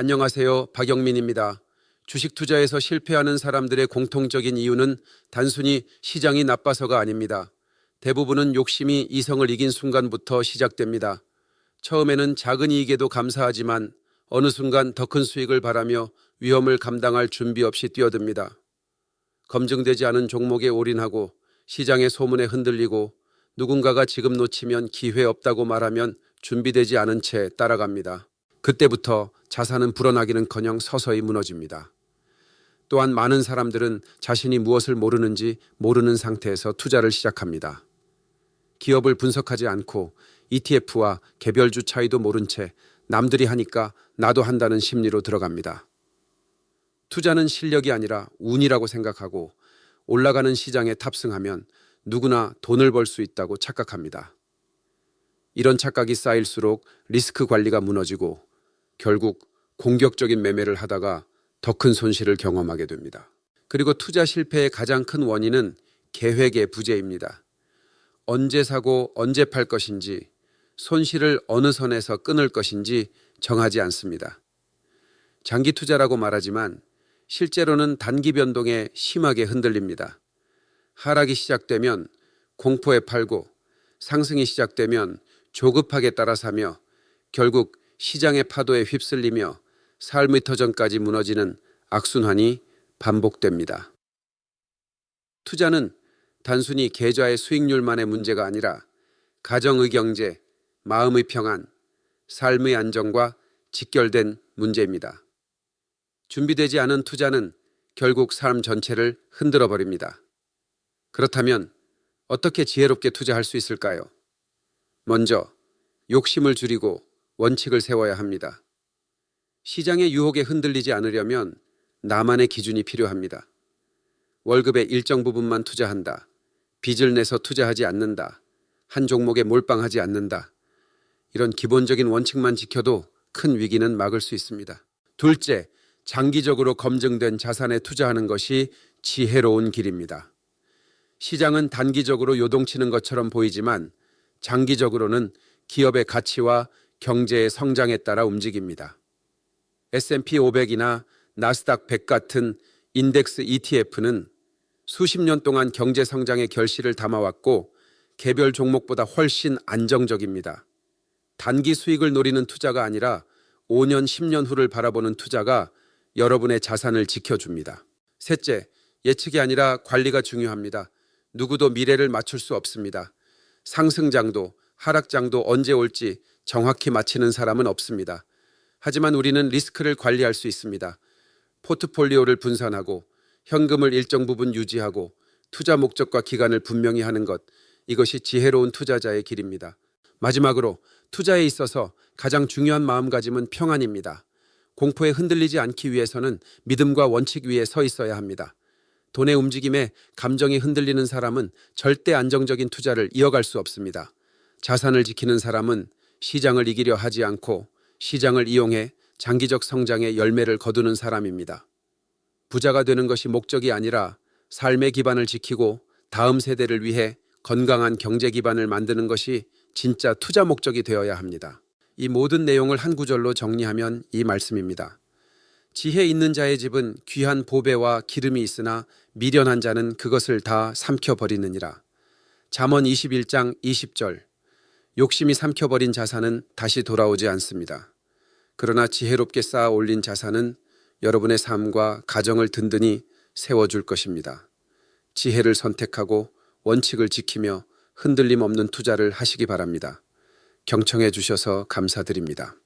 안녕하세요. 박영민입니다. 주식 투자에서 실패하는 사람들의 공통적인 이유는 단순히 시장이 나빠서가 아닙니다. 대부분은 욕심이 이성을 이긴 순간부터 시작됩니다. 처음에는 작은 이익에도 감사하지만 어느 순간 더 큰 수익을 바라며 위험을 감당할 준비 없이 뛰어듭니다. 검증되지 않은 종목에 올인하고 시장의 소문에 흔들리고 누군가가 지금 놓치면 기회 없다고 말하면 준비되지 않은 채 따라갑니다. 그때부터 자산은 불어나기는커녕 서서히 무너집니다. 또한 많은 사람들은 자신이 무엇을 모르는지 모르는 상태에서 투자를 시작합니다. 기업을 분석하지 않고 ETF와 개별주 차이도 모른 채 남들이 하니까 나도 한다는 심리로 들어갑니다. 투자는 실력이 아니라 운이라고 생각하고 올라가는 시장에 탑승하면 누구나 돈을 벌 수 있다고 착각합니다. 이런 착각이 쌓일수록 리스크 관리가 무너지고 결국 공격적인 매매를 하다가 더 큰 손실을 경험하게 됩니다. 그리고 투자 실패의 가장 큰 원인은 계획의 부재입니다. 언제 사고 언제 팔 것인지 손실을 어느 선에서 끊을 것인지 정하지 않습니다. 장기 투자라고 말하지만 실제로는 단기 변동에 심하게 흔들립니다. 하락이 시작되면 공포에 팔고 상승이 시작되면 조급하게 따라 사며 결국 시장의 파도에 휩쓸리며 삶의 터전까지 무너지는 악순환이 반복됩니다. 투자는 단순히 계좌의 수익률만의 문제가 아니라 가정의 경제, 마음의 평안, 삶의 안정과 직결된 문제입니다. 준비되지 않은 투자는 결국 삶 전체를 흔들어 버립니다. 그렇다면 어떻게 지혜롭게 투자할 수 있을까요? 먼저 욕심을 줄이고 원칙을 세워야 합니다. 시장의 유혹에 흔들리지 않으려면 나만의 기준이 필요합니다. 월급의 일정 부분만 투자한다. 빚을 내서 투자하지 않는다. 한 종목에 몰빵하지 않는다. 이런 기본적인 원칙만 지켜도 큰 위기는 막을 수 있습니다. 둘째, 장기적으로 검증된 자산에 투자하는 것이 지혜로운 길입니다. 시장은 단기적으로 요동치는 것처럼 보이지만 장기적으로는 기업의 가치와 경제의 성장에 따라 움직입니다. S&P 500이나 나스닥 100 같은 인덱스 ETF는 수십 년 동안 경제 성장의 결실을 담아왔고 개별 종목보다 훨씬 안정적입니다. 단기 수익을 노리는 투자가 아니라 5년, 10년 후를 바라보는 투자가 여러분의 자산을 지켜줍니다. 셋째, 예측이 아니라 관리가 중요합니다. 누구도 미래를 맞출 수 없습니다. 상승장도 하락장도 언제 올지 정확히 맞히는 사람은 없습니다. 하지만 우리는 리스크를 관리할 수 있습니다. 포트폴리오를 분산하고 현금을 일정 부분 유지하고 투자 목적과 기간을 분명히 하는 것, 이것이 지혜로운 투자자의 길입니다. 마지막으로 투자에 있어서 가장 중요한 마음가짐은 평안입니다. 공포에 흔들리지 않기 위해서는 믿음과 원칙 위에 서 있어야 합니다. 돈의 움직임에 감정이 흔들리는 사람은 절대 안정적인 투자를 이어갈 수 없습니다. 자산을 지키는 사람은 시장을 이기려 하지 않고 시장을 이용해 장기적 성장의 열매를 거두는 사람입니다. 부자가 되는 것이 목적이 아니라 삶의 기반을 지키고 다음 세대를 위해 건강한 경제 기반을 만드는 것이 진짜 투자 목적이 되어야 합니다. 이 모든 내용을 한 구절로 정리하면 이 말씀입니다. 지혜 있는 자의 집은 귀한 보배와 기름이 있으나 미련한 자는 그것을 다 삼켜버리느니라. 잠언 21장 20절 욕심이 삼켜버린 자산은 다시 돌아오지 않습니다. 그러나 지혜롭게 쌓아 올린 자산은 여러분의 삶과 가정을 든든히 세워줄 것입니다. 지혜를 선택하고 원칙을 지키며 흔들림 없는 투자를 하시기 바랍니다. 경청해 주셔서 감사드립니다.